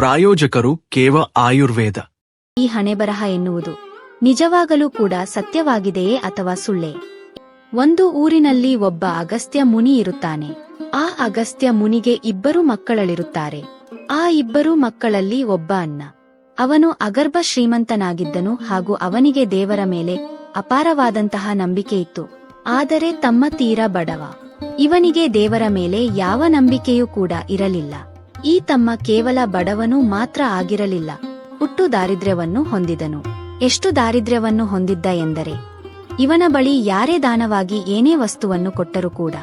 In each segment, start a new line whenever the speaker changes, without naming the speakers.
ಪ್ರಾಯೋಜಕರು ಕೇವ ಆಯುರ್ವೇದ.
ಈ ಹಣೆಬರಹ ಎನ್ನುವುದು ನಿಜವಾಗಲೂ ಕೂಡ ಸತ್ಯವಾಗಿದೆಯೇ ಅಥವಾ ಸುಳ್ಳೆ? ಒಂದು ಊರಿನಲ್ಲಿ ಒಬ್ಬ ಅಗಸ್ತ್ಯ ಮುನಿ ಇರುತ್ತಾನೆ. ಆ ಅಗಸ್ತ್ಯ ಮುನಿಗೆ ಇಬ್ಬರು ಮಕ್ಕಳಲ್ಲಿರುತ್ತಾರೆ. ಆ ಇಬ್ಬರು ಮಕ್ಕಳಲ್ಲಿ ಒಬ್ಬ ಅನ್ನ ಅವನು ಅಗರ್ಭ ಶ್ರೀಮಂತನಾಗಿದ್ದನು ಹಾಗೂ ಅವನಿಗೆ ದೇವರ ಮೇಲೆ ಅಪಾರವಾದಂತಹ ನಂಬಿಕೆ ಇತ್ತು. ಆದರೆ ತಮ್ಮ ತೀರ ಬಡವ. ಇವನಿಗೆ ದೇವರ ಮೇಲೆ ಯಾವ ನಂಬಿಕೆಯೂ ಕೂಡ ಇರಲಿಲ್ಲ. ಈ ತಮ್ಮ ಕೇವಲ ಬಡವನು ಮಾತ್ರ ಆಗಿರಲಿಲ್ಲ. ಹುಟ್ಟು ದಾರಿದ್ರ್ಯವನ್ನು ಹೊಂದಿದನು. ಎಷ್ಟು ದಾರಿದ್ರ್ಯವನ್ನು ಹೊಂದಿದ್ದ ಎಂದರೆ, ಇವನ ಬಳಿ ಯಾರೇ ದಾನವಾಗಿ ಏನೇ ವಸ್ತುವನ್ನು ಕೊಟ್ಟರೂ ಕೂಡ.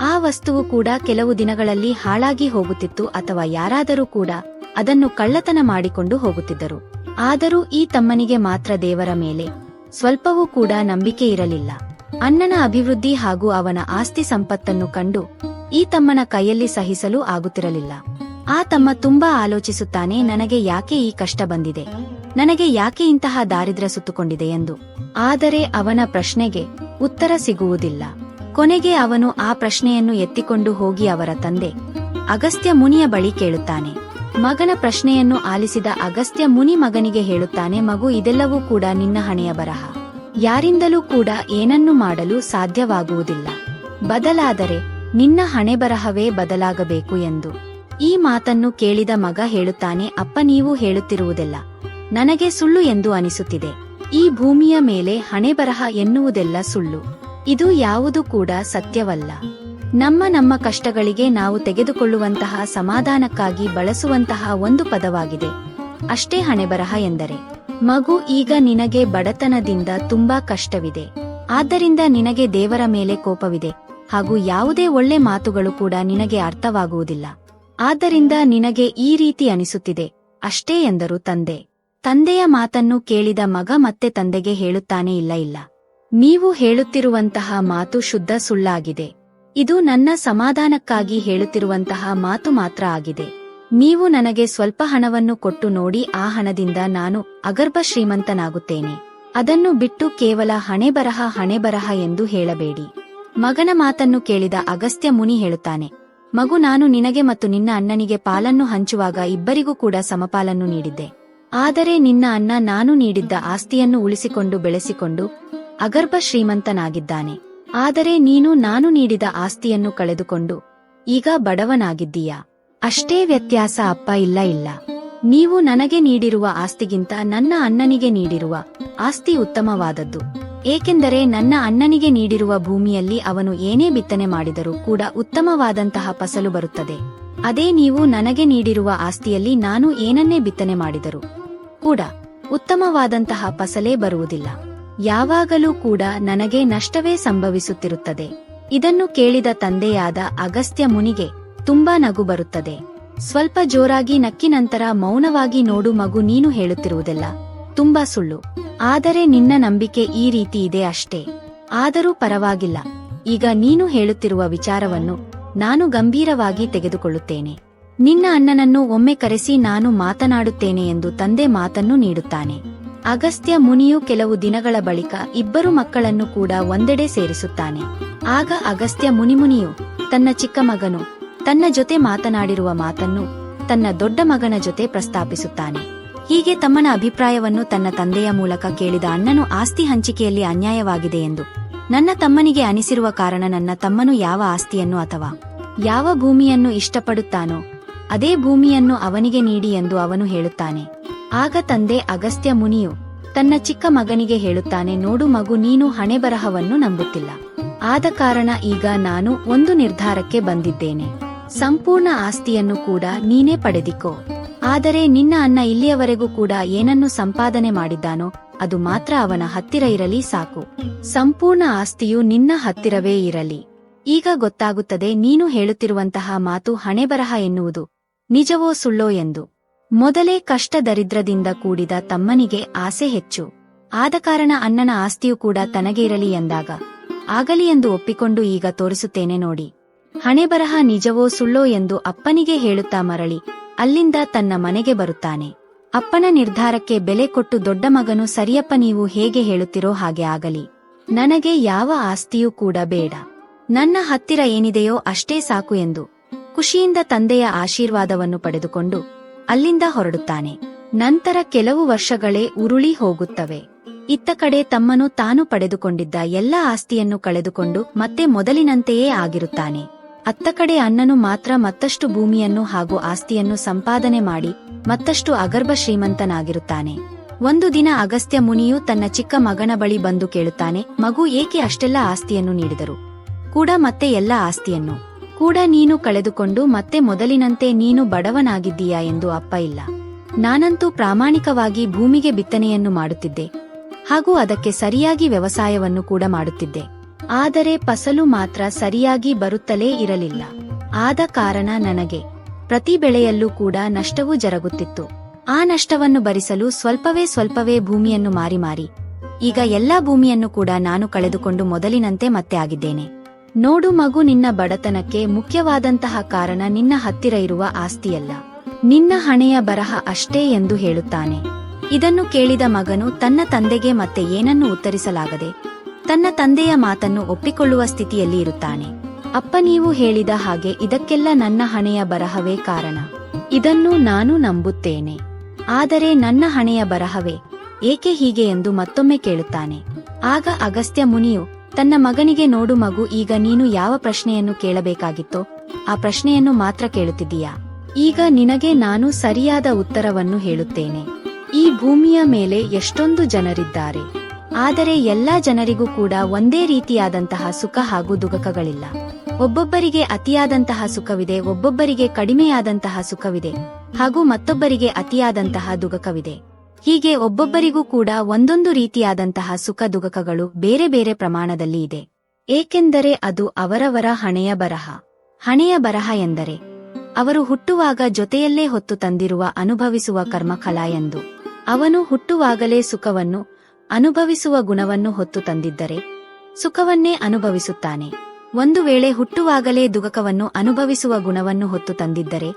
ಆ ವಸ್ತುವು ಕೂಡ ಕೆಲವು ದಿನಗಳಲ್ಲಿ ಹಾಳಾಗಿ ಹೋಗುತ್ತಿತ್ತು ಅಥವಾ ಯಾರಾದರೂ ಕೂಡ ಅದನ್ನು ಕಳ್ಳತನ ಮಾಡಿಕೊಂಡು ಹೋಗುತ್ತಿದ್ದರು. ಆದರೂ ಈ ತಮ್ಮನಿಗೆ ಮಾತ್ರ ದೇವರ ಮೇಲೆ ಸ್ವಲ್ಪವೂ ಕೂಡ ನಂಬಿಕೆ ಇರಲಿಲ್ಲ. ಅಣ್ಣನ ಅಭಿವೃದ್ಧಿ ಹಾಗೂ ಅವನ ಆಸ್ತಿ ಸಂಪತ್ತನ್ನು ಕಂಡು ಈ ತಮ್ಮನ ಕೈಯಲ್ಲಿ ಸಹಿಸಲು ಆಗುತ್ತಿರಲಿಲ್ಲ. ಆ ತಮ್ಮ ತುಂಬಾ ಆಲೋಚಿಸುತ್ತಾನೆ, ನನಗೆ ಯಾಕೆ ಈ ಕಷ್ಟ ಬಂದಿದೆ? ನನಗೆ ಯಾಕೆ ಇಂತಹ ದಾರಿದ್ರ ಸುತ್ತುಕೊಂಡಿದೆ ಎಂದು. ಆದರೆ ಅವನ ಪ್ರಶ್ನೆಗೆ ಉತ್ತರ ಸಿಗುವುದಿಲ್ಲ. ಕೊನೆಗೆ ಅವನು ಆ ಪ್ರಶ್ನೆಯನ್ನು ಎತ್ತಿಕೊಂಡು ಹೋಗಿ ಅವರ ತಂದೆ, ಅಗಸ್ತ್ಯ ಮುನಿಯ ಬಳಿ ಕೇಳುತ್ತಾನೆ. ಮಗನ ಪ್ರಶ್ನೆಯನ್ನು ಆಲಿಸಿದ ಅಗಸ್ತ್ಯ ಮುನಿ ಮಗನಿಗೆ ಹೇಳುತ್ತಾನೆ, ಮಗು, ಇದೆಲ್ಲವೂ ಕೂಡ ನಿನ್ನ ಹಣೆಯ ಬರಹ. ಯಾರಿಂದಲೂ ಕೂಡ ಏನನ್ನು ಮಾಡಲು ಸಾಧ್ಯವಾಗುವುದಿಲ್ಲ. ಬದಲಾದರೆ ನಿನ್ನ ಹಣೆಬರಹವೇ ಬದಲಾಗಬೇಕು ಎಂದು. ಈ ಮಾತನ್ನು ಕೇಳಿದ ಮಗ ಹೇಳುತ್ತಾನೆ, ಅಪ್ಪ, ನೀವು ಹೇಳುತ್ತಿರುವುದೆಲ್ಲ ನನಗೆ ಸುಳ್ಳು ಎಂದು ಅನಿಸುತ್ತಿದೆ. ಈ ಭೂಮಿಯ ಮೇಲೆ ಹಣೆಬರಹ ಎನ್ನುವುದೆಲ್ಲ ಸುಳ್ಳು. ಇದು ಯಾವುದು ಕೂಡ ಸತ್ಯವಲ್ಲ. ನಮ್ಮ ನಮ್ಮ ಕಷ್ಟಗಳಿಗೆ ನಾವು ತೆಗೆದುಕೊಳ್ಳುವಂತಹ ಸಮಾಧಾನಕ್ಕಾಗಿ ಬಳಸುವಂತಹ ಒಂದು ಪದವಾಗಿದೆ. ಅಷ್ಟೇ ಹಣೆಬರಹ ಎಂದರೆ, ಮಗು ಈಗ ನಿನಗೆ ಬಡತನದಿಂದ ತುಂಬಾ ಕಷ್ಟವಿದೆ. ಆದ್ದರಿಂದ ನಿನಗೆ ದೇವರ ಮೇಲೆ ಕೋಪವಿದೆ. ಹಾಗೂ ಯಾವುದೇ ಒಳ್ಳೆ ಮಾತುಗಳು ಕೂಡ ನಿನಗೆ ಅರ್ಥವಾಗುವುದಿಲ್ಲ. ಆದ್ದರಿಂದ ನಿನಗೆ ಈ ರೀತಿ ಅನಿಸುತ್ತಿದೆ. ಅಷ್ಟೇ ಎಂದರು ತಂದೆ. ತಂದೆಯ ಮಾತನ್ನು ಕೇಳಿದ ಮಗ ಮತ್ತೆ ತಂದೆಗೆ ಹೇಳುತ್ತಾನೆ, ಇಲ್ಲ ಇಲ್ಲ. ನೀವು ಹೇಳುತ್ತಿರುವಂತಹ ಮಾತು ಶುದ್ಧ ಸುಳ್ಳಾಗಿದೆ. ಇದು ನನ್ನ ಸಮಾಧಾನಕ್ಕಾಗಿ ಹೇಳುತ್ತಿರುವಂತಹ ಮಾತು ಮಾತ್ರ ಆಗಿದೆ. ನೀವು ನನಗೆ ಸ್ವಲ್ಪ ಹಣವನ್ನು ಕೊಟ್ಟು ನೋಡಿ, ಆ ಹಣದಿಂದ ನಾನು ಅಗರ್ಭ ಶ್ರೀಮಂತನಾಗುತ್ತೇನೆ ಅದನ್ನು ಬಿಟ್ಟು ಕೇವಲ ಹಣೆ ಬರಹ ಹಣೆ ಬರಹ ಎಂದು ಹೇಳಬೇಡಿ. ಮಗನ ಮಾತನ್ನು ಕೇಳಿದ ಅಗಸ್ತ್ಯ ಮುನಿ ಹೇಳುತ್ತಾನೆ ಮಗು ನಾನು ನಿನಗೆ ಮತ್ತು ನಿನ್ನ ಅಣ್ಣನಿಗೆ ಪಾಲನ್ನು ಹಂಚುವಾಗ ಇಬ್ಬರಿಗೂ ಕೂಡ ಸಮಪಾಲನ್ನು ನೀಡಿದ್ದೆ. ಆದರೆ ನಿನ್ನ ಅಣ್ಣ ನಾನು ನೀಡಿದ್ದ ಆಸ್ತಿಯನ್ನು ಉಳಿಸಿಕೊಂಡು ಬೆಳೆಸಿಕೊಂಡು ಅಗರ್ಭ ಶ್ರೀಮಂತನಾಗಿದ್ದಾನೆ. ಆದರೆ ನೀನು ನಾನು ನೀಡಿದ ಆಸ್ತಿಯನ್ನು ಕಳೆದುಕೊಂಡು ಈಗ ಬಡವನಾಗಿದ್ದೀಯಾ? ಅಷ್ಟೇ ವ್ಯತ್ಯಾಸ ಅಪ್ಪ ಇಲ್ಲ ಇಲ್ಲ. ನೀವು ನನಗೆ ನೀಡಿರುವ ಆಸ್ತಿಗಿಂತ ನನ್ನ ಅಣ್ಣನಿಗೆ ನೀಡಿರುವ ಆಸ್ತಿ ಉತ್ತಮವಾದದ್ದು. ಏಕೆಂದರೆ ನನ್ನ ಅಣ್ಣನಿಗೆ ನೀಡಿರುವ ಭೂಮಿಯಲ್ಲಿ ಅವನು ಏನೇ ಬಿತ್ತನೆ ಮಾಡಿದರೂ ಕೂಡ ಉತ್ತಮವಾದಂತಹ ಫಸಲು ಬರುತ್ತದೆ. ಅದೇ ನೀವು ನನಗೆ ನೀಡಿರುವ ಆಸ್ತಿಯಲ್ಲಿ ನಾನು ಏನನ್ನೇ ಬಿತ್ತನೆ ಮಾಡಿದರೂ ಕೂಡ ಉತ್ತಮವಾದಂತಹ ಫಸಲೇ ಬರುವುದಿಲ್ಲ. ಯಾವಾಗಲೂ ಕೂಡ ನನಗೆ ನಷ್ಟವೇ ಸಂಭವಿಸುತ್ತಿರುತ್ತದೆ. ಇದನ್ನು ಕೇಳಿದ ತಂದೆಯಾದ ಅಗಸ್ತ್ಯ ಮುನಿಗೆ ತುಂಬಾ ನಗು ಬರುತ್ತದೆ. ಸ್ವಲ್ಪ ಜೋರಾಗಿ ನಕ್ಕಿ ನಂತರ ಮೌನವಾಗಿ ನೋಡು ಮಗು ನೀನು ಹೇಳುತ್ತಿರುವುದೆಲ್ಲ ತುಂಬಾ ಸುಳ್ಳು. ಆದರೆ ನಿನ್ನ ನಂಬಿಕೆ ಈ ರೀತಿ ಇದೆ ಅಷ್ಟೇ. ಆದರೂ ಪರವಾಗಿಲ್ಲ. ಈಗ ನೀನು ಹೇಳುತ್ತಿರುವ ವಿಚಾರವನ್ನು ನಾನು ಗಂಭೀರವಾಗಿ ತೆಗೆದುಕೊಳ್ಳುತ್ತೇನೆ. ನಿನ್ನ ಅಣ್ಣನನ್ನು ಒಮ್ಮೆ ಕರೆಸಿ ನಾನು ಮಾತನಾಡುತ್ತೇನೆ ಎಂದು ತಂದೆ ಮಾತನ್ನು ನೀಡುತ್ತಾನೆ. ಅಗಸ್ತ್ಯ ಮುನಿಯು ಕೆಲವು ದಿನಗಳ ಬಳಿಕ ಇಬ್ಬರು ಮಕ್ಕಳನ್ನು ಕೂಡ ಒಂದೆಡೆ ಸೇರಿಸುತ್ತಾನೆ. ಆಗ ಅಗಸ್ತ್ಯ ಮುನಿಮುನಿಯು ತನ್ನ ಚಿಕ್ಕ ಮಗನು ತನ್ನ ಜೊತೆ ಮಾತನಾಡಿರುವ ಮಾತನ್ನು ತನ್ನ ದೊಡ್ಡ ಮಗನ ಜೊತೆ ಪ್ರಸ್ತಾಪಿಸುತ್ತಾನೆ. ಹೀಗೆ ತಮ್ಮನ ಅಭಿಪ್ರಾಯವನ್ನು ತನ್ನ ತಂದೆಯ ಮೂಲಕ ಕೇಳಿದ ಅಣ್ಣನು ಆಸ್ತಿ ಹಂಚಿಕೆಯಲ್ಲಿ ಅನ್ಯಾಯವಾಗಿದೆ ಎಂದು. ನನ್ನ ತಮ್ಮನಿಗೆ ಅನಿಸಿರುವ ಕಾರಣ ನನ್ನ ತಮ್ಮನು ಯಾವ ಆಸ್ತಿಯನ್ನು ಅಥವಾ ಯಾವ ಭೂಮಿಯನ್ನು ಇಷ್ಟಪಡುತ್ತಾನೋ, ಅದೇ ಭೂಮಿಯನ್ನು ಅವನಿಗೆ ನೀಡಿ ಎಂದು ಅವನು ಹೇಳುತ್ತಾನೆ. ಆಗ ತಂದೆ ಅಗಸ್ತ್ಯ ಮುನಿಯು ತನ್ನ ಚಿಕ್ಕ ಮಗನಿಗೆ ಹೇಳುತ್ತಾನೆ, ನೋಡು ಮಗು, ನೀನು ಹಣೆಬರಹವನ್ನು ನಂಬುತ್ತಿಲ್ಲ. ಆದ ಕಾರಣ ಈಗ ನಾನು ಒಂದು ನಿರ್ಧಾರಕ್ಕೆ ಬಂದಿದ್ದೇನೆ. ಸಂಪೂರ್ಣ ಆಸ್ತಿಯನ್ನು ಕೂಡ ನೀನೇ ಪಡೆದಿಕೋ. ಆದರೆ ನಿನ್ನ ಅಣ್ಣ ಇಲ್ಲಿಯವರೆಗೂ ಕೂಡ ಏನನ್ನು ಸಂಪಾದನೆ ಮಾಡಿದ್ದಾನೋ ಅದು ಮಾತ್ರ ಅವನ ಹತ್ತಿರ ಇರಲಿ ಸಾಕು. ಸಂಪೂರ್ಣ ಆಸ್ತಿಯು ನಿನ್ನ ಹತ್ತಿರವೇ ಇರಲಿ. ಈಗ ಗೊತ್ತಾಗುತ್ತದೆ ನೀನು ಹೇಳುತ್ತಿರುವಂತಹ ಮಾತು ಹಣೆಬರಹ ಎನ್ನುವುದು. ನಿಜವೋ ಸುಳ್ಳೋ ಎಂದು. ಮೊದಲೇ ಕಷ್ಟ ದರಿದ್ರದಿಂದ ಕೂಡಿದ ತಮ್ಮನಿಗೆ ಆಸೆ ಹೆಚ್ಚು. ಆದ ಕಾರಣ ಅಣ್ಣನ ಆಸ್ತಿಯು ಕೂಡ ತನಗೆ ಇರಲಿ ಎಂದಾಗ. ಆಗಲಿ ಎಂದು ಒಪ್ಪಿಕೊಂಡು ಈಗ ತೋರಿಸುತ್ತೇನೆ ನೋಡಿ. ಹಣೆಬರಹ ನಿಜವೋ ಸುಳ್ಳೋ ಎಂದು ಅಪ್ಪನಿಗೆ ಹೇಳುತ್ತಾ ಮರಳಿ. ಅಲ್ಲಿಂದ ತನ್ನ ಮನೆಗೆ ಬರುತ್ತಾನೆ. ಅಪ್ಪನ ನಿರ್ಧಾರಕ್ಕೆ ಬೆಲೆ ಕೊಟ್ಟು ದೊಡ್ಡ ಮಗನು ಸರಿಯಪ್ಪ ನೀವು ಹೇಗೆ ಹೇಳುತ್ತಿರೋ ಹಾಗೆ ಆಗಲಿ. ನನಗೆ ಯಾವ ಆಸ್ತಿಯೂ ಕೂಡ ಬೇಡ. ನನ್ನ ಹತ್ತಿರ ಏನಿದೆಯೋ ಅಷ್ಟೇ ಸಾಕು ಎಂದು ಖುಷಿಯಿಂದ ತಂದೆಯ ಆಶೀರ್ವಾದವನ್ನು ಪಡೆದುಕೊಂಡು ಅಲ್ಲಿಂದ ಹೊರಡುತ್ತಾನೆ. ನಂತರ ಕೆಲವು ವರ್ಷಗಳೇ ಉರುಳಿ ಹೋಗುತ್ತವೆ. ಇತ್ತ ಕಡೆ ತಮ್ಮನು ತಾನು ಪಡೆದುಕೊಂಡಿದ್ದ ಎಲ್ಲ ಆಸ್ತಿಯನ್ನು ಕಳೆದುಕೊಂಡು ಮತ್ತೆ ಮೊದಲಿನಂತೆಯೇ ಆಗಿರುತ್ತಾನೆ. ಅತ್ತ ಕಡೆ ಅಣ್ಣನು ಮಾತ್ರ ಮತ್ತಷ್ಟು ಭೂಮಿಯನ್ನು ಹಾಗೂ ಆಸ್ತಿಯನ್ನು ಸಂಪಾದನೆ ಮಾಡಿ ಮತ್ತಷ್ಟು ಅಗರ್ಭ ಶ್ರೀಮಂತನಾಗಿರುತ್ತಾನೆ. ಒಂದು ದಿನ ಅಗಸ್ತ್ಯ ಮುನಿಯು ತನ್ನ ಚಿಕ್ಕ ಮಗನ ಬಳಿ ಬಂದು ಕೇಳುತ್ತಾನೆ, ಮಗು ಏಕೆ ಅಷ್ಟೆಲ್ಲ ಆಸ್ತಿಯನ್ನು ನೀಡಿದರು? ಕೂಡ ಮತ್ತೆ ಎಲ್ಲ ಆಸ್ತಿಯನ್ನು. ಕೂಡ ನೀನು ಕಳೆದುಕೊಂಡು ಮತ್ತೆ ಮೊದಲಿನಂತೆ ನೀನು ಬಡವನಾಗಿದ್ದೀಯಾ ಎಂದು ಅಪ್ಪ ಇಲ್ಲ. ನಾನಂತೂ ಪ್ರಾಮಾಣಿಕವಾಗಿ ಭೂಮಿಗೆ ಬಿತ್ತನೆಯನ್ನು ಮಾಡುತ್ತಿದ್ದೆ ಹಾಗೂ ಅದಕ್ಕೆ ಸರಿಯಾಗಿ ವ್ಯವಸಾಯವನ್ನು ಕೂಡ ಮಾಡುತ್ತಿದ್ದೆ. ಆದರೆ ಫಸಲು ಮಾತ್ರ ಸರಿಯಾಗಿ ಬರುತ್ತಲೇ ಇರಲಿಲ್ಲ. ಆದ ಕಾರಣ ನನಗೆ ಪ್ರತಿ ಬೆಳೆಯಲ್ಲೂ ಕೂಡ ನಷ್ಟವೂ ಜರುಗುತ್ತಿತ್ತು. ಆ ನಷ್ಟವನ್ನು ಭರಿಸಲು ಸ್ವಲ್ಪವೇ ಸ್ವಲ್ಪವೇ ಭೂಮಿಯನ್ನು ಮಾರಿ ಮಾರಿ. ಈಗ ಎಲ್ಲಾ ಭೂಮಿಯನ್ನು ಕೂಡ ನಾನು ಕಳೆದುಕೊಂಡು ಮೊದಲಿನಂತೆ ಮತ್ತೆ ಆಗಿದ್ದೇನೆ. ನೋಡು ಮಗು, ನಿನ್ನ ಬಡತನಕ್ಕೆ ಮುಖ್ಯವಾದಂತಹ ಕಾರಣ ನಿನ್ನ ಹತ್ತಿರ ಇರುವ ಆಸ್ತಿಯಲ್ಲ. ನಿನ್ನ ಹಣೆಯ ಬರಹ ಅಷ್ಟೇ ಎಂದು ಹೇಳುತ್ತಾನೆ. ಇದನ್ನು ಕೇಳಿದ ಮಗನು ತನ್ನ ತಂದೆಗೆ ಮತ್ತೆ ಏನನ್ನು ಉತ್ತರಿಸಲಾಗದೆ ತನ್ನ ತಂದೆಯ ಮಾತನ್ನು ಒಪ್ಪಿಕೊಳ್ಳುವ ಸ್ಥಿತಿಯಲ್ಲಿ ಇರುತ್ತಾನೆ. ಅಪ್ಪ, ನೀವು ಹೇಳಿದ ಹಾಗೆ ಇದಕ್ಕೆಲ್ಲ ನನ್ನ ಹಣೆಯ ಬರಹವೇ ಕಾರಣ. ಇದನ್ನು ನಾನು ನಂಬುತ್ತೇನೆ. ಆದರೆ ನನ್ನ ಹಣೆಯ ಬರಹವೇ? ಏಕೆ ಹೀಗೆ ಎಂದು ಮತ್ತೊಮ್ಮೆ ಕೇಳುತ್ತಾನೆ. ಆಗ ಅಗಸ್ತ್ಯ ಮುನಿಯು, ತನ್ನ ಮಗನಿಗೆ ನೋಡು ಮಗು, ಈಗ ನೀನು ಯಾವ ಪ್ರಶ್ನೆಯನ್ನು ಕೇಳಬೇಕಾಗಿತ್ತೋ, ಆ ಪ್ರಶ್ನೆಯನ್ನು ಮಾತ್ರ ಕೇಳುತ್ತಿದ್ದೀಯಾ? ಈಗ ನಿನಗೆ ನಾನು ಸರಿಯಾದ ಉತ್ತರವನ್ನು ಹೇಳುತ್ತೇನೆ. ಈ ಭೂಮಿಯ ಮೇಲೆ ಎಷ್ಟೊಂದು ಜನರಿದ್ದಾರೆ. ಆದರೆ ಎಲ್ಲಾ ಜನರಿಗೂ ಕೂಡ ಒಂದೇ ರೀತಿಯಾದಂತಹ ಸುಖ ಹಾಗೂ ದುಃಖಗಳಿಲ್ಲ. ಒಬ್ಬೊಬ್ಬರಿಗೆ ಅತಿಯಾದಂತಹ ಸುಖವಿದೆ, ಒಬ್ಬೊಬ್ಬರಿಗೆ ಕಡಿಮೆಯಾದಂತಹ ಸುಖವಿದೆ ಹಾಗೂ ಮತ್ತೊಬ್ಬರಿಗೆ ಅತಿಯಾದಂತಹ ದುಃಖವಿದೆ. ಹೀಗೆ ಒಬ್ಬೊಬ್ಬರಿಗೂ ಕೂಡ ಒಂದೊಂದು ರೀತಿಯಾದಂತಹ ಸುಖ ದುಃಖಗಳು ಬೇರೆ ಬೇರೆ ಪ್ರಮಾಣದಲ್ಲಿ ಇದೆ. ಏಕೆಂದರೆ ಅದು ಅವರವರ ಹಣೆಯ ಬರಹ. ಹಣೆಯ ಬರಹ ಎಂದರೆ ಅವರು ಹುಟ್ಟುವಾಗ ಜೊತೆಯಲ್ಲೇ ಹೊತ್ತು ತಂದಿರುವ ಅನುಭವಿಸುವ ಕರ್ಮಕಲಾ ಎಂದು. ಅವನು ಹುಟ್ಟುವಾಗಲೇ ಸುಖವನ್ನು ಅನುಭವಿಸುವ ಗುಣವನ್ನು ಹೊತ್ತು ತಂದಿದ್ದರೆ ಸುಖವನ್ನೇ ಅನುಭವಿಸುತ್ತಾನೆ. ಒಂದು ವೇಳೆ ಹುಟ್ಟುವಾಗಲೇ ದುಗಕವನ್ನು ಅನುಭವಿಸುವ ಗುಣವನ್ನು ಹೊತ್ತು ತಂದಿದ್ದರೆ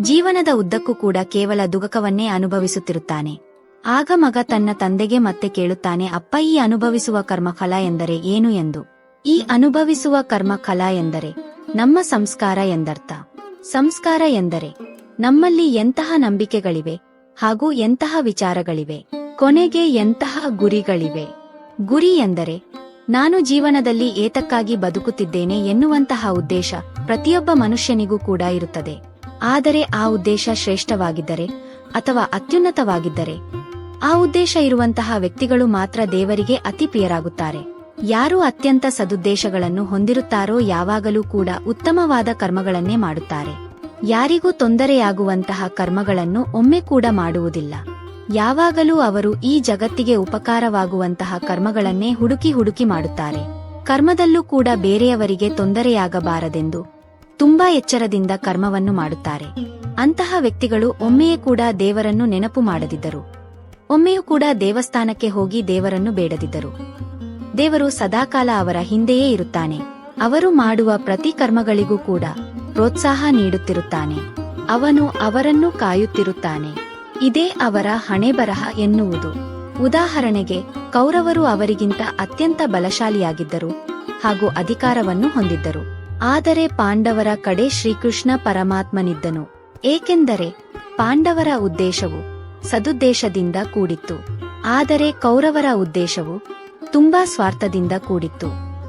ಜೀವನದ ಉದ್ದಕ್ಕೂ ಕೂಡ ಕೇವಲ ದುಗಕವನ್ನೇ ಅನುಭವಿಸುತ್ತಿರುತ್ತಾನೆ. ಆಗ ಮಗ ತನ್ನ ತಂದೆಗೆ ಮತ್ತೆ ಕೇಳುತ್ತಾನೆ, ಅಪ್ಪ, ಈ ಅನುಭವಿಸುವ ಕರ್ಮಫಲ ಎಂದರೆ ಏನು ಎಂದು? ಈ ಅನುಭವಿಸುವ ಕರ್ಮಫಲ ಎಂದರೆ ನಮ್ಮ ಸಂಸ್ಕಾರ ಎಂದರ್ಥ. ಸಂಸ್ಕಾರ ಎಂದರೆ ನಮ್ಮಲ್ಲಿ ಎಂತಹ ನಂಬಿಕೆಗಳಿವೆ ಹಾಗೂ ಎಂತಹ ವಿಚಾರಗಳಿವೆ. ಕೊನೆಗೆ ಎಂತಹ ಗುರಿಗಳಿವೆ? ಗುರಿ ಎಂದರೆ, ನಾನು ಜೀವನದಲ್ಲಿ ಏತಕ್ಕಾಗಿ ಬದುಕುತ್ತಿದ್ದೇನೆ ಎನ್ನುವಂತಹ ಉದ್ದೇಶ ಪ್ರತಿಯೊಬ್ಬ ಮನುಷ್ಯನಿಗೂ ಕೂಡ ಇರುತ್ತದೆ. ಆದರೆ ಆ ಉದ್ದೇಶ ಶ್ರೇಷ್ಠವಾಗಿದ್ದರೆ ಅಥವಾ ಅತ್ಯುನ್ನತವಾಗಿದ್ದರೆ, ಆ ಉದ್ದೇಶ ಇರುವಂತಹ ವ್ಯಕ್ತಿಗಳು ಮಾತ್ರ ದೇವರಿಗೆ ಅತಿ ಪ್ರಿಯರಾಗುತ್ತಾರೆ. ಯಾರು ಅತ್ಯಂತ ಸದುದ್ದೇಶಗಳನ್ನು ಹೊಂದಿರುತ್ತಾರೋ ಯಾವಾಗಲೂ ಕೂಡ ಉತ್ತಮವಾದ ಕರ್ಮಗಳನ್ನೇ ಮಾಡುತ್ತಾರೆ. ಯಾರಿಗೂ ತೊಂದರೆಯಾಗುವಂತಹ ಕರ್ಮಗಳನ್ನು ಒಮ್ಮೆ ಕೂಡ ಮಾಡುವುದಿಲ್ಲ. ಯಾವಾಗಲೂ ಅವರು ಈ ಜಗತ್ತಿಗೆ ಉಪಕಾರವಾಗುವಂತಹ ಕರ್ಮಗಳನ್ನೇ ಹುಡುಕಿ ಹುಡುಕಿ ಮಾಡುತ್ತಾರೆ. ಕರ್ಮದಲ್ಲೂ ಕೂಡ ಬೇರೆಯವರಿಗೆ ತೊಂದರೆಯಾಗಬಾರದೆಂದು ತುಂಬಾ ಎಚ್ಚರದಿಂದ ಕರ್ಮವನ್ನು ಮಾಡುತ್ತಾರೆ. ಅಂತಹ ವ್ಯಕ್ತಿಗಳು ಒಮ್ಮೆಯೇ ಕೂಡ ದೇವರನ್ನು ನೆನಪು ಮಾಡದಿದ್ದರು. ಒಮ್ಮೆಯೂ ಕೂಡ ದೇವಸ್ಥಾನಕ್ಕೆ ಹೋಗಿ ದೇವರನ್ನು ಬೇಡದಿದ್ದರು. ದೇವರು ಸದಾಕಾಲ ಅವರ ಹಿಂದೆಯೇ ಇರುತ್ತಾನೆ. ಅವರು ಮಾಡುವ ಪ್ರತಿ ಕರ್ಮಗಳಿಗೂ ಕೂಡ ಪ್ರೋತ್ಸಾಹ ನೀಡುತ್ತಿರುತ್ತಾನೆ. ಅವನು ಅವರನ್ನು ಕಾಯುತ್ತಿರುತ್ತಾನೆ. ಇದೇ ಅವರ ಹಣೆಬರಹ ಎನ್ನುವುದು. ಉದಾಹರಣೆಗೆ, ಕೌರವರು ಅವರಿಗಿಂತ ಅತ್ಯಂತ ಬಲಶಾಲಿಯಾಗಿದ್ದರು ಹಾಗೂ ಅಧಿಕಾರವನ್ನು ಹೊಂದಿದ್ದರು. ಆದರೆ ಪಾಂಡವರ ಕಡೆ ಶ್ರೀಕೃಷ್ಣ ಪರಮಾತ್ಮನಿದ್ದನು. ಏಕೆಂದರೆ, ಪಾಂಡವರ ಉದ್ದೇಶವು ಸದುದ್ದೇಶದಿಂದ ಕೂಡಿತ್ತು. ಆದರೆ ಕೌರವರ ಉದ್ದೇಶವು ತುಂಬಾ ಸ್ವಾರ್ಥದಿಂದ ಕೂಡಿತ್ತು.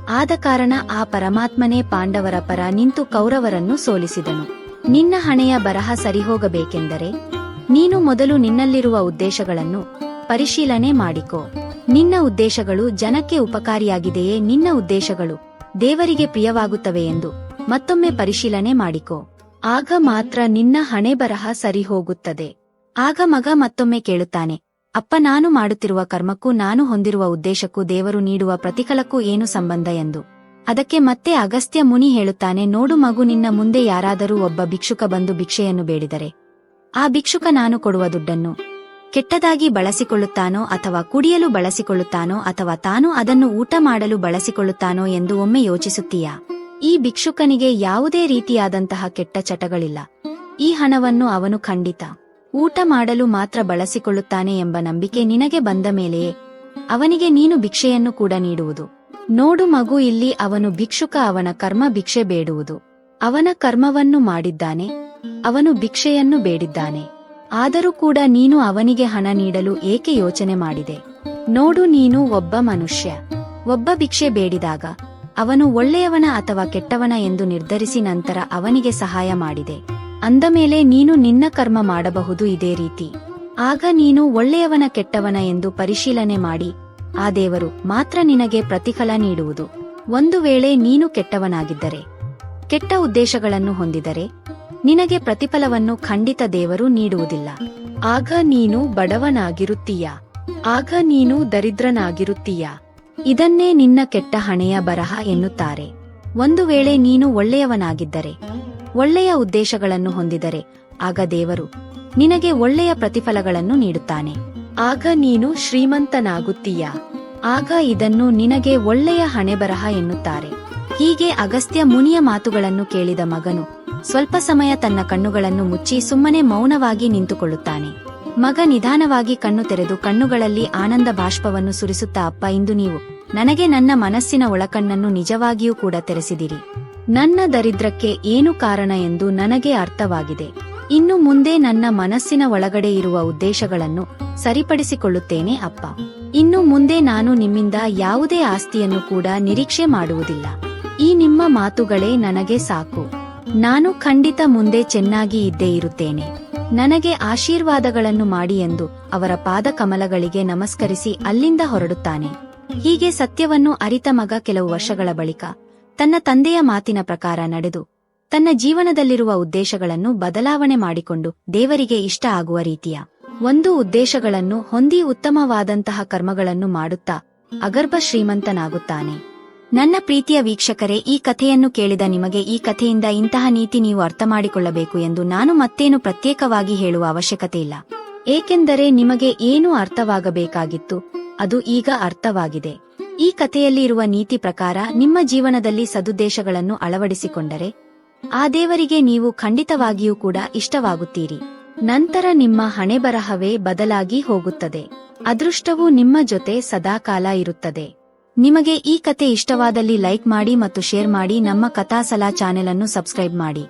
ಆದ ಕಾರಣ ಆ ಪರಮಾತ್ಮನೇ ಪಾಂಡವರ ಪರ ನಿಂತು ಕೌರವರನ್ನು ಸೋಲಿಸಿದನು. ನಿನ್ನ ಹಣೆಯ ಬರಹ ಸರಿಹೋಗಬೇಕೆಂದರೆ ನೀನು ಮೊದಲು ನಿನ್ನಲ್ಲಿರುವ ಉದ್ದೇಶಗಳನ್ನು ಪರಿಶೀಲನೆ ಮಾಡಿಕೋ. ನಿನ್ನ ಉದ್ದೇಶಗಳು ಜನಕ್ಕೆ ಉಪಕಾರಿಯಾಗಿದೆಯೇ? ನಿನ್ನ ಉದ್ದೇಶಗಳು ದೇವರಿಗೆ ಪ್ರಿಯವಾಗುತ್ತವೆ ಎಂದು ಮತ್ತೊಮ್ಮೆ ಪರಿಶೀಲನೆ ಮಾಡಿಕೋ. ಆಗ ಮಾತ್ರ ನಿನ್ನ ಹಣೆ ಬರಹ ಸರಿ ಹೋಗುತ್ತದೆ. ಆಗ ಮಗ ಮತ್ತೊಮ್ಮೆ ಕೇಳುತ್ತಾನೆ, ಅಪ್ಪ, ನಾನು ಮಾಡುತ್ತಿರುವ ಕರ್ಮಕ್ಕೂ ನಾನು ಹೊಂದಿರುವ ಉದ್ದೇಶಕ್ಕೂ ದೇವರು ನೀಡುವ ಪ್ರತಿಫಲಕ್ಕೂ ಏನು ಸಂಬಂಧ? ಎಂದು. ಅದಕ್ಕೆ ಮತ್ತೆ ಅಗಸ್ತ್ಯ ಮುನಿ ಹೇಳುತ್ತಾನೆ, ನೋಡು ಮಗು, ನಿನ್ನ ಮುಂದೆ ಯಾರಾದರೂ ಒಬ್ಬ ಭಿಕ್ಷುಕ ಬಂದು ಭಿಕ್ಷೆಯನ್ನು ಬೇಡಿದರೆ ಆ ಭಿಕ್ಷುಕ ನಾನು ಕೊಡುವ ದುಡ್ಡನ್ನು ಕೆಟ್ಟದಾಗಿ ಬಳಸಿಕೊಳ್ಳುತ್ತಾನೋ ಅಥವಾ ಕುಡಿಯಲು ಬಳಸಿಕೊಳ್ಳುತ್ತಾನೋ ಅಥವಾ ತಾನು ಅದನ್ನು ಊಟ ಮಾಡಲು ಬಳಸಿಕೊಳ್ಳುತ್ತಾನೋ ಎಂದು ಒಮ್ಮೆ ಯೋಚಿಸುತ್ತೀಯಾ? ಈ ಭಿಕ್ಷುಕನಿಗೆ ಯಾವುದೇ ರೀತಿಯಾದಂತಹ ಕೆಟ್ಟ ಚಟಗಳಿಲ್ಲ. ಈ ಹಣವನ್ನು ಅವನು ಖಂಡಿತ ಊಟ ಮಾಡಲು ಮಾತ್ರ ಬಳಸಿಕೊಳ್ಳುತ್ತಾನೆ ಎಂಬ ನಂಬಿಕೆ ನಿನಗೆ ಬಂದ ಮೇಲೆಯೇ ಅವನಿಗೆ ನೀನು ಭಿಕ್ಷೆಯನ್ನು ಕೂಡ ನೀಡುವುದು. ನೋಡು ಮಗು, ಇಲ್ಲಿ ಅವನು ಭಿಕ್ಷುಕ, ಅವನ ಕರ್ಮ ಭಿಕ್ಷೆ ಬೇಡುವುದು. ಅವನ ಕರ್ಮವನ್ನು ಮಾಡಿದ್ದಾನೆ. ಅವನು ಭಿಕ್ಷೆಯನ್ನು ಬೇಡಿದ್ದಾನೆ. ಆದರೂ ಕೂಡ ನೀನು ಅವನಿಗೆ ಹಣ ನೀಡಲು ಏಕೆ ಯೋಚನೆ ಮಾಡಿದೆ? ನೋಡು, ನೀನು ಒಬ್ಬ ಮನುಷ್ಯ. ಒಬ್ಬ ಭಿಕ್ಷೆ ಬೇಡಿದಾಗ ಅವನು ಒಳ್ಳೆಯವನ ಅಥವಾ ಕೆಟ್ಟವನ ಎಂದು ನಿರ್ಧರಿಸಿ ನಂತರ ಅವನಿಗೆ ಸಹಾಯ ಮಾಡಿದೆ. ಅಂದ ಮೇಲೆ ನೀನು ನಿನ್ನ ಕರ್ಮ ಮಾಡಬಹುದು ಇದೇ ರೀತಿ. ಆಗ ನೀನು ಒಳ್ಳೆಯವನ ಕೆಟ್ಟವನ ಎಂದು ಪರಿಶೀಲನೆ ಮಾಡಿ, ಆ ದೇವರು ಮಾತ್ರ ನಿನಗೆ ಪ್ರತಿಫಲ ನೀಡುವುದು. ಒಂದು ವೇಳೆ ನೀನು ಕೆಟ್ಟವನಾಗಿದ್ದರೆ, ಕೆಟ್ಟ ಉದ್ದೇಶಗಳನ್ನು ಹೊಂದಿದರೆ ನಿನಗೆ ಪ್ರತಿಫಲವನ್ನು ಖಂಡಿತ ದೇವರು ನೀಡುವುದಿಲ್ಲ. ಆಗ ನೀನು ಬಡವನಾಗಿರುತ್ತೀಯ? ಆಗ ನೀನು ದರಿದ್ರನಾಗಿರುತ್ತೀಯ? ಇದನ್ನೇ ನಿನ್ನ ಕೆಟ್ಟ ಹಣೆಯ ಬರಹ ಎನ್ನುತ್ತಾರೆ. ಒಂದು ವೇಳೆ ನೀನು ಒಳ್ಳೆಯವನಾಗಿದ್ದರೆ, ಒಳ್ಳೆಯ ಉದ್ದೇಶಗಳನ್ನು ಹೊಂದಿದರೆ, ಆಗ ದೇವರು ನಿನಗೆ ಒಳ್ಳೆಯ ಪ್ರತಿಫಲಗಳನ್ನು ನೀಡುತ್ತಾನೆ. ಆಗ ನೀನು ಶ್ರೀಮಂತನಾಗುತ್ತೀಯ? ಆಗ ಇದನ್ನು ನಿನಗೆ ಒಳ್ಳೆಯ ಹಣೆಬರಹ ಎನ್ನುತ್ತಾರೆ. ಹೀಗೆ ಅಗಸ್ತ್ಯ ಮುನಿಯ ಮಾತುಗಳನ್ನು ಕೇಳಿದ ಮಗನು ಸ್ವಲ್ಪ ಸಮಯ ತನ್ನ ಕಣ್ಣುಗಳನ್ನು ಮುಚ್ಚಿ ಸುಮ್ಮನೆ ಮೌನವಾಗಿ ನಿಂತುಕೊಳ್ಳುತ್ತಾನೆ. ಮಗ ನಿಧಾನವಾಗಿ ಕಣ್ಣು ತೆರೆದು ಕಣ್ಣುಗಳಲ್ಲಿ ಆನಂದ ಬಾಷ್ಪವನ್ನು ಸುರಿಸುತ್ತಾ, ಅಪ್ಪ, ಇಂದು ನೀವು ನನಗೆ ನನ್ನ ಮನಸ್ಸಿನ ಒಳಕಣ್ಣನ್ನು ನಿಜವಾಗಿಯೂ ಕೂಡ ತೆರೆಸಿದಿರಿ. ನನ್ನ ದರಿದ್ರಕ್ಕೆ ಏನು ಕಾರಣ ಎಂದು ನನಗೆ ಅರ್ಥವಾಗಿದೆ. ಇನ್ನು ಮುಂದೆ ನನ್ನ ಮನಸ್ಸಿನ ಒಳಗಡೆ ಇರುವ ಉದ್ದೇಶಗಳನ್ನು ಸರಿಪಡಿಸಿಕೊಳ್ಳುತ್ತೇನೆ, ಅಪ್ಪ. ಇನ್ನು ಮುಂದೆ ನಾನು ನಿಮ್ಮಿಂದ ಯಾವುದೇ ಆಸ್ತಿಯನ್ನು ಕೂಡ ನಿರೀಕ್ಷೆ ಮಾಡುವುದಿಲ್ಲ. ಈ ನಿಮ್ಮ ಮಾತುಗಳೇ ನನಗೆ ಸಾಕು. ನಾನು ಖಂಡಿತ ಮುಂದೆ ಚೆನ್ನಾಗಿ ಇದ್ದೇ ಇರುತ್ತೇನೆ. ನನಗೆ ಆಶೀರ್ವಾದಗಳನ್ನು ಮಾಡಿ ಎಂದು ಅವರ ಪಾದ ಕಮಲಗಳಿಗೆ ನಮಸ್ಕರಿಸಿ ಅಲ್ಲಿಂದ ಹೊರಡುತ್ತಾನೆ. ಹೀಗೆ ಸತ್ಯವನ್ನು ಅರಿತ ಮಗ ಕೆಲವು ವರ್ಷಗಳ ಬಳಿಕ ತನ್ನ ತಂದೆಯ ಮಾತಿನ ಪ್ರಕಾರ ನಡೆದು, ತನ್ನ ಜೀವನದಲ್ಲಿರುವ ಉದ್ದೇಶಗಳನ್ನು ಬದಲಾವಣೆ ಮಾಡಿಕೊಂಡು ದೇವರಿಗೆ ಇಷ್ಟ ಆಗುವ ರೀತಿಯ ಒಂದು ಉದ್ದೇಶಗಳನ್ನು ಹೊಂದಿ ಉತ್ತಮವಾದಂತಹ ಕರ್ಮಗಳನ್ನು ಮಾಡುತ್ತಾ ಅಗರ್ಭ ಶ್ರೀಮಂತನಾಗುತ್ತಾನೆ. ನನ್ನ ಪ್ರೀತಿಯ ವೀಕ್ಷಕರೇ, ಈ ಕಥೆಯನ್ನು ಕೇಳಿದ ನಿಮಗೆ ಈ ಕಥೆಯಿಂದ ಇಂತಹ ನೀತಿ ನೀವು ಅರ್ಥ ಮಾಡಿಕೊಳ್ಳಬೇಕು ಎಂದು ನಾನು ಮತ್ತೇನು ಪ್ರತ್ಯೇಕವಾಗಿ ಹೇಳುವ ಅವಶ್ಯಕತೆ ಇಲ್ಲ. ಏಕೆಂದರೆ ನಿಮಗೆ ಏನು ಅರ್ಥವಾಗಬೇಕಾಗಿತ್ತು, ಅದು ಈಗ ಅರ್ಥವಾಗಿದೆ. ಈ ಕಥೆಯಲ್ಲಿ ಇರುವ ನೀತಿ ಪ್ರಕಾರ, ನಿಮ್ಮ ಜೀವನದಲ್ಲಿ ಸದುದ್ದೇಶಗಳನ್ನು ಅಳವಡಿಸಿಕೊಂಡರೆ, ಆ ದೇವರಿಗೆ ನೀವು ಖಂಡಿತವಾಗಿಯೂ ಕೂಡ ಇಷ್ಟವಾಗುತ್ತೀರಿ. ನಂತರ ನಿಮ್ಮ ಹಣೆಬರಹವೇ ಬದಲಾಗಿ ಹೋಗುತ್ತದೆ. ಅದೃಷ್ಟವು ನಿಮ್ಮ ಜೊತೆ ಸದಾಕಾಲ ಇರುತ್ತದೆ. ನಿಮಗೆ ಈ ಕತೆ ಇಷ್ಟವಾದಲ್ಲಿ ಲೈಕ್ ಮಾಡಿ ಮತ್ತು ಶೇರ್ ಮಾಡಿ ನಮ್ಮ ಕಥಾಸಲಾ ಚಾನೆಲ್ ಅನ್ನು ಸಬ್ಸ್ಕ್ರೈಬ್ ಮಾಡಿ.